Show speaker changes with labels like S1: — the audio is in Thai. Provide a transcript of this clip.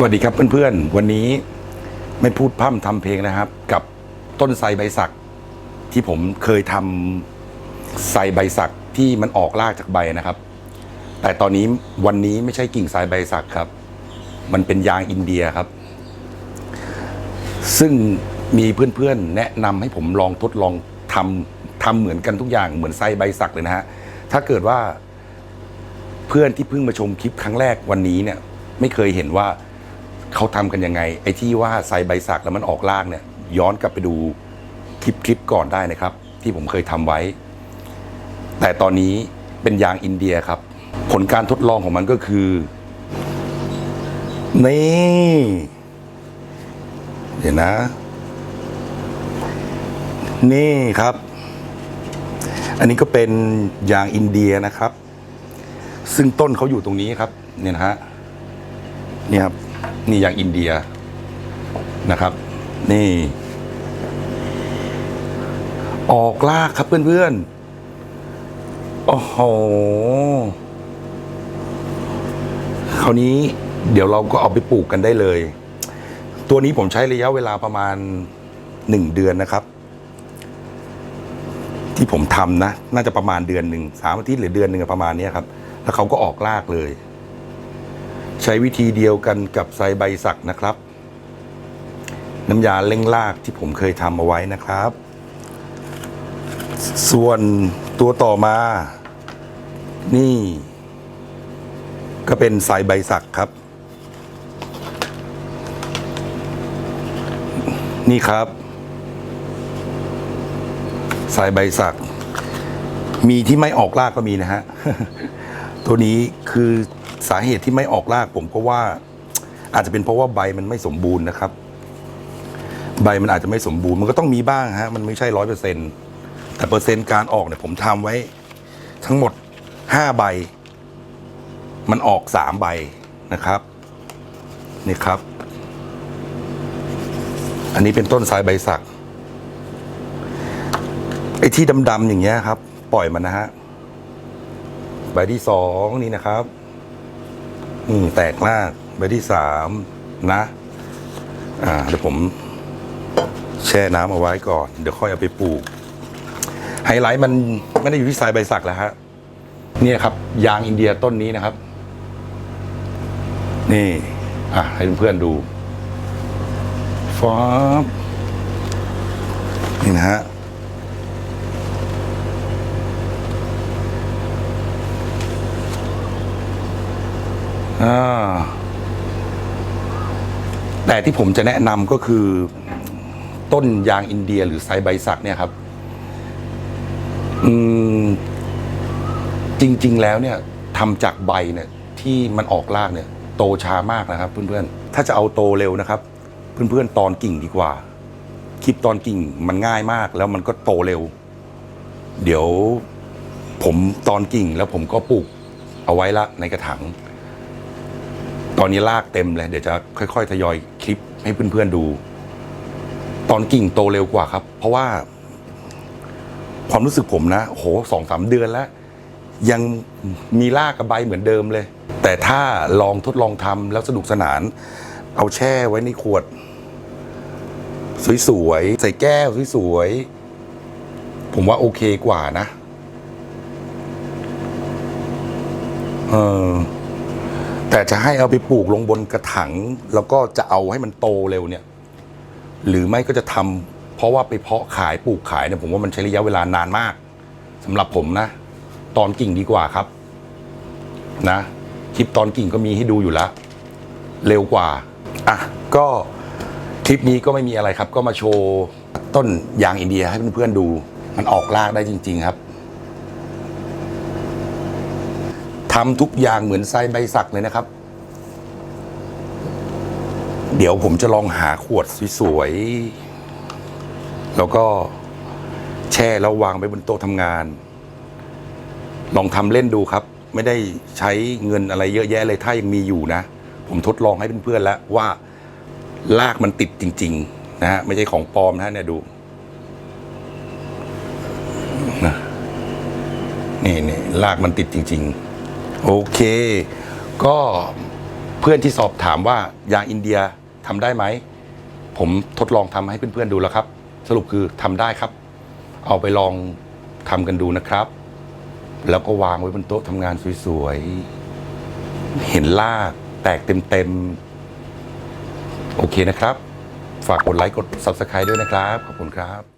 S1: สวัสดีครับเพื่อนๆ วันนี้ไม่พูดพร่ำทำเพลงนะครับ กับต้นไทรใบสัก ที่ผมเคยทำไทรใบสักที่มันออกรากจากใบนะครับ แต่ตอนนี้วันนี้ไม่ใช่กิ่งไทรใบสักครับ มันเป็นยางอินเดียครับ ซึ่งมีเพื่อนๆ แนะนำให้ผมลองทดลองทำทำเหมือนกันทุกอย่างเหมือนไซใบสักเลยนะฮะถ้าเกิดว่าเพื่อนที่เพิ่งมาชมคลิปครั้งแรกวันนี้เนี่ย ไม่เคยเห็นว่า เขาทำกันยังไง ไอ้ที่ว่าไซใบสักแล้วมันออกลางเนี่ย ย้อนกลับไปดูคลิปคลิปก่อนได้นะครับ ที่ผมเคยทำไว้ แต่ตอนนี้เป็นยางอินเดียครับ ผลการทดลองของมันก็คือ นี่ เดี๋ยวนะ นี่ครับ อันนี้ก็เป็นยางอินเดียนะครับ ซึ่งต้นเขาอยู่ตรงนี้ครับ เนี่ยนะฮะนี่ยครับ นี่อย่างอินเดียนะครับ นี่ ออกลากครับเพื่อนๆโอ้โหคราวนี้เดี๋ยวเราก็เอาไปปลูกกันได้เลย ตัวนี้ผมใช้ระยะเวลาประมาณหนึ่งเดือนนะครับ ที่ผมทำนะ น่าจะประมาณเดือนหนึ่งสามอาทิตย์หรือเดือนหนึ่งประมาณนี้ครับ แล้วเขาก็ออกรากเลย ช้วิธีเดียวกันกับไซใบสักนะครับ น้ำยาเล่งรากที่ผมเคยทำเอาไว้นะครับ ส่วนตัวต่อมา นี่ ก็เป็นไซใบสักครับ นี่ครับ สายใบสัก มีที่ไม่ออกรากก็มีนะฮะ ตัวนี้คือ สาเหตุที่ไม่ออกรากผมก็ว่า อาจจะเป็นเพราะว่าใบมันไม่สมบูรณ์นะครับ ใบมันอาจจะไม่สมบูรณ์ มันก็ต้องมีบ้างฮะ มันไม่ใช่ร้อยเปอร์เซ็นต์แต่เปอร์เซ็นต์การออกเนี่ยผมทำไว้ ทั้งหมดห้าใบ มันออกสามใบนะครับนี่ครับ อันนี้เป็นต้นสายใบสักไอ้ที่ดำๆอย่างเงี้ยครับ ปล่อยมันนะฮะใบที่สองนี่นะครับ อืมแตกมากใบที่สามนะ อ่าเดี๋ยวผม แช่น้ำเอาไว้ก่อน เดี๋ยวค่อยเอาไปปลูก ไฮไลท์มันไม่ได้อยู่ที่สายใบสักแล้วฮะเนี่ยครับ ยางอินเดียต้นนี้นะครับ นี่ อะ ให้เพื่อนๆดูฟอบนี่นะฮะ อ่าแต่ที่ผมจะแนะนำก็คือต้นยางอินเดียหรือไซใบสักเนี่ยครับ อืม จริง ๆ แล้วเนี่ยทำจากใบเนี่ยที่มันออกรากเนี่ย โตช้ามากนะครับ เพื่อนๆ ถ้าจะเอาโตเร็วนะครับ เพื่อนๆ ตอนกิ่งดีกว่า คลิปตอนกิ่งมันง่ายมาก แล้วมันก็โตเร็ว เดี๋ยวผมตอนกิ่งแล้วผมก็ปลูกเอาไว้ละในกระถาง ตอนนี้ลากเต็มเลย เดี๋ยวจะค่อยๆทยอยคลิปให้เพื่อนๆดู ตอนกิ่งโตเร็วกว่าครับ เพราะว่า ความรู้สึกผมนะโหสองสามเดือนแล้ว ยังมีลากกับใบเหมือนเดิมเลย แต่ถ้าลองทดลองทำแล้วสนุกสนาน เอาแช่ไว้ในขวด สวยๆ ใส่แก้วสวยๆ ผมว่าโอเคกว่านะ เออ แต่จะให้เอาไปปลูกลงบนกระถางแล้วก็จะเอาให้มันโตเร็วเนี่ย หรือไม่ก็จะทำเพราะว่าไปเพาะขายปลูกขายเนี่ยผมว่ามันใช้ระยะเวลานานมากสำหรับผมนะ ตอนกิ่งดีกว่าครับ นะคลิปตอนกิ่งก็มีให้ดูอยู่แล้วเร็วกว่าอะก็คลิปนี้ก็ไม่มีอะไรครับ ก็มาโชว์ต้นยางอินเดียให้เพื่อนๆดู มันออกรากได้จริง ๆ ครับ ทำทุกอย่างเหมือนไซใบสักเลยนะครับ เดี๋ยวผมจะลองหาขวดสวยๆแล้วก็แช่แล้ววางไว้บนโต๊ะทำงาน ลองทำเล่นดูครับ ไม่ได้ใช้เงินอะไรเยอะแยะเลยถ้ายังมีอยู่นะ ผมทดลองให้เพื่อนๆแล้วว่าลากมันติดจริง ๆ นะฮะไม่ใช่ของปลอมนะฮะเนี่ยดูนี่นี่ลากมันติดจริง ๆ โอเค ก็เพื่อนที่สอบถามว่ายางอินเดียทำได้ไหม ผมทดลองทำให้เพื่อนๆดูแล้วครับ สรุปคือทำได้ครับ เอาไปลองทำกันดูนะครับ แล้วก็วางไว้บนโต๊ะทำงานสวยๆ เห็นลากแตกเต็มๆ โอเคนะครับ ฝากกดไลค์กด Subscribe ด้วยนะครับ ขอบคุณครับ